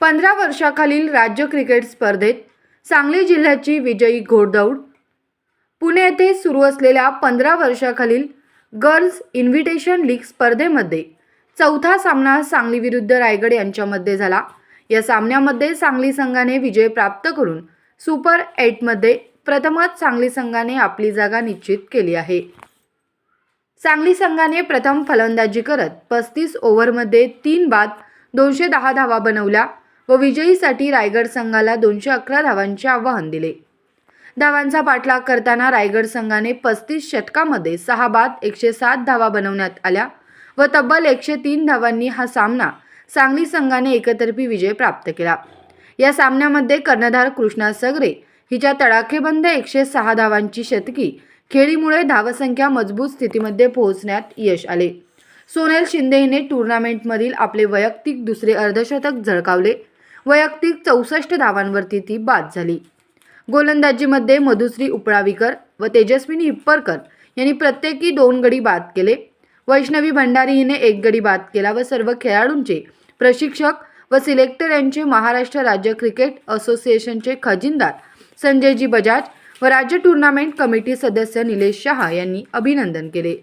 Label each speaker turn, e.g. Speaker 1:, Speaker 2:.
Speaker 1: पंधरा वर्षाखालील राज्य क्रिकेट स्पर्धेत सांगली जिल्ह्याची विजयी घोडदौड. पुणे येथे सुरू असलेल्या पंधरा वर्षाखालील गर्ल्स इन्व्हिटेशन लीग स्पर्धेमध्ये चौथा सामना सांगली विरुद्ध रायगड यांच्यामध्ये झाला. या सामन्यामध्ये सांगली संघाने विजय प्राप्त करून सुपर एटमध्ये प्रथमच सांगली संघाने आपली जागा निश्चित केली आहे. सांगली संघाने प्रथम फलंदाजी करत पस्तीस ओव्हरमध्ये तीन बाद दोनशे दहा धावा बनवल्या व विजयीसाठी रायगड संघाला दोनशे अकरा धावांचे आवाहन दिले. धावांचा पाठलाग करताना रायगड संघाने पस्तीस षटकामध्ये सहा बाद एकशे सात धावा बनवण्यात आल्या व तब्बल एकशे तीन धावांनी हा सामना सांगली संघाने एकतर्फी विजय प्राप्त केला. या सामन्यामध्ये कर्णधार कृष्णा सगरे हिच्या तडाखेबंद एकशे सहा धावांची शतकी खेळीमुळे धावसंख्या मजबूत स्थितीमध्ये पोहोचण्यात यश आले. सोनेल शिंदे हिने टुर्नामेंटमधील आपले वैयक्तिक दुसरे अर्धशतक झळकावले. वैयक्तिक चौसष्ट धावांवरती ती बाद झाली. गोलंदाजीमध्ये मधुश्री उपळावीकर व तेजस्विनी हिप्परकर यांनी प्रत्येकी दोन गडी बाद केले. वैष्णवी भंडारी हिने एक गडी बाद केला व सर्व खेळाडूंचे प्रशिक्षक व सिलेक्टर यांचे महाराष्ट्र राज्य क्रिकेट असोसिएशनचे खजिनदार संजयजी बजाज व राज्य टुर्नामेंट कमिटी सदस्य निलेश शहा यांनी अभिनंदन केले.